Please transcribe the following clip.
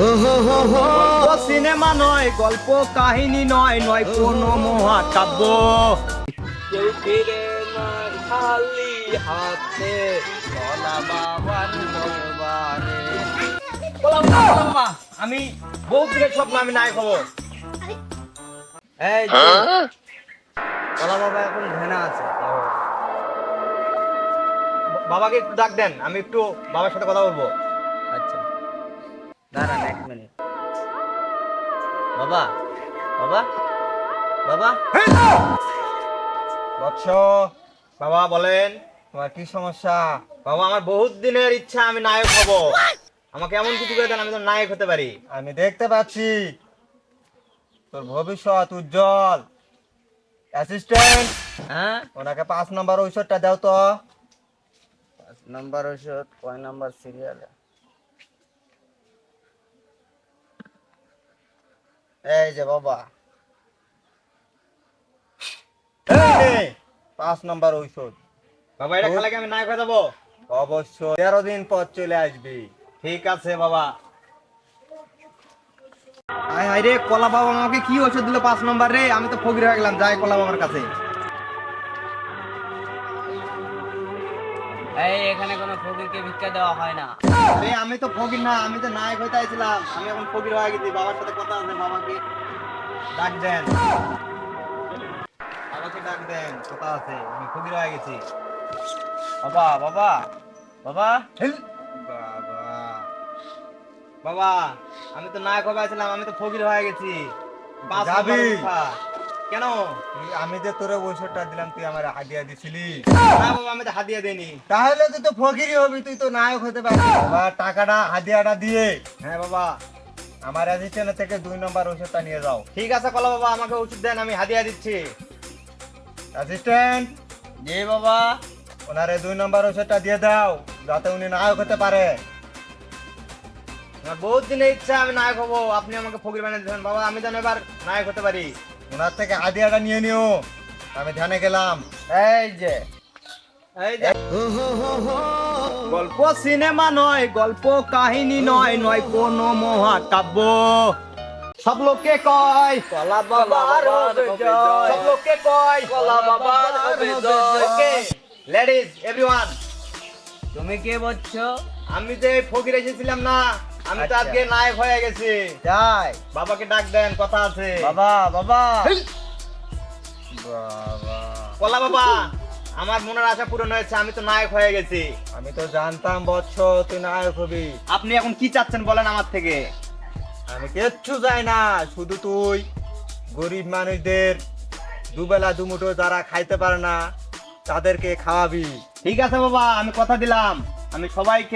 গল্প সিনেমা নয় গল্প কাহিনী নয় নয় কোনো মহাকাব্য। কেউ ফিরে নয় খালি হাতে আমি বহু দিনের স্বপ্ন আমি নাই হব এই ওলা বাবা এখন ধ্যানে আছে বাবাকে একটু ডাক দেন আমি একটু বাবার সাথে কথা বলব। আচ্ছা। দাঁড়ান এক মিনিট। বাবা বাবা বাবা। বৎস বাবা বলেন তোমার কি সমস্যা? বাবা আমার বহুত দিনের ইচ্ছা আমি নায়ক হব। আমাকে এমন কিছু করে দেন আমি তো নায়ক হতে পারি। আমি দেখতে পাচ্ছি তোর ভবিষ্যৎ উজ্জ্বল। অ্যাসিস্ট্যান্ট হ্যাঁ? ওনাকে পাঁচ নম্বর ঔষধটা দাও তো। পাঁচ নম্বর ওষুধ কয় নাম্বার সিরিয়ালে এই যে বাবা। পাঁচ নম্বর ঔষধ। বাবা এটা খালে আমি হয়ে যাব অবশ্যই। তেরো দিন পর চলে আসবি। ঠিক আছে বাবা। আয় হায় রে কলা বাবা আমাকে কি ওষুধ দিল পাঁচ নম্বর রে? আমি তো ফকির হয়ে গেলাম। যাই কলা বাবার কাছে। এই এখানে কোনো ফকিরকে ভিক্ষা দেওয়া হয় না। আরে আমি তো ফকির না আমি তো নায়ক হইতে আইছিলাম। আমি এখন ফকির হয়ে গেছি বাবার সাথে কথা আছে বাবাকে ডাক দেন। বাবাকে ডাক দেন কথা আছে আমি ফকির হয়ে গেছি। বাবা বাবা বাবা। বাবা। বাবা আমি তো নায়ক হয়ে আইছিলাম আমি তো ফকির হয়ে গেছি। যাবি? কেন? আমি যে তোরে ঔষধটা দিলাম তুই আমার হাদিয়া দিছিলি। না বাবা আমি তো হাতিয়ে দেনি তাহলে তুই তো ফকিরই হবি তুই তো নায়ক হতে পারবি। বাবা টাকাটা হাদিয়াটা দিয়ে। হ্যাঁ বাবা। আমার অ্যাসিস্ট্যান্টের থেকে দুই নম্বর ঔষধটা নিয়ে যাও। ঠিক আছে কলা বাবা আমাকে ওষুধ দেন আমি হাদিয়া দিচ্ছি। অ্যাসিস্ট্যান্ট জি বাবা। ওনারে দুই নম্বর ওষুধটা দিয়ে দাও যাতে উনি নায়ক হতে পারে। বহুত দিনের ইচ্ছা আমি নায়ক হব। আপনি আমাকে ফকির বানিয়ে দিয়েছেন বাবা আমি যেন এবার নায়ক হতে পারি। ওনার থেকে হাদিয়াটা নিয়ে নিও। আমি ধ্যানে গেলাম। এই যে এই যে। গল্প সিনেমা নয় গল্প কাহিনী নয় নয় কোনো মহাকাব্য। সব লোকে কয় কলা বাবার হবে জয়। সব লোককে কয় কলা বাবার হবে জয়। ওকে লেডিজ এভরিওয়ান তুমি কে বলছো? আমি যে ফকির এসেছিলাম না আমি তো আচ্ছা। আজকে নায়ক হয়ে গেছি। যাই বাবাকে ডাক দেন কথা আছে। বাবা বাবা। বাবা। কলা বাবা আমার মনের আশা পূরণ হয়েছে আমি তো নায়ক হয়ে গেছি। আমি তো জানতাম বৎস তুই নায়ক হবি। আপনি এখন কি চাচ্ছেন বলেন আমার থেকে? আমি কিচ্ছু যাই না শুধু তুই গরিব মানুষদের দুবেলা দুমুঠো যারা খাইতে পারে না তাদেরকে খাওয়াবি। ঠিক আছে বাবা আমি কথা দিলাম। আমি সবাইকে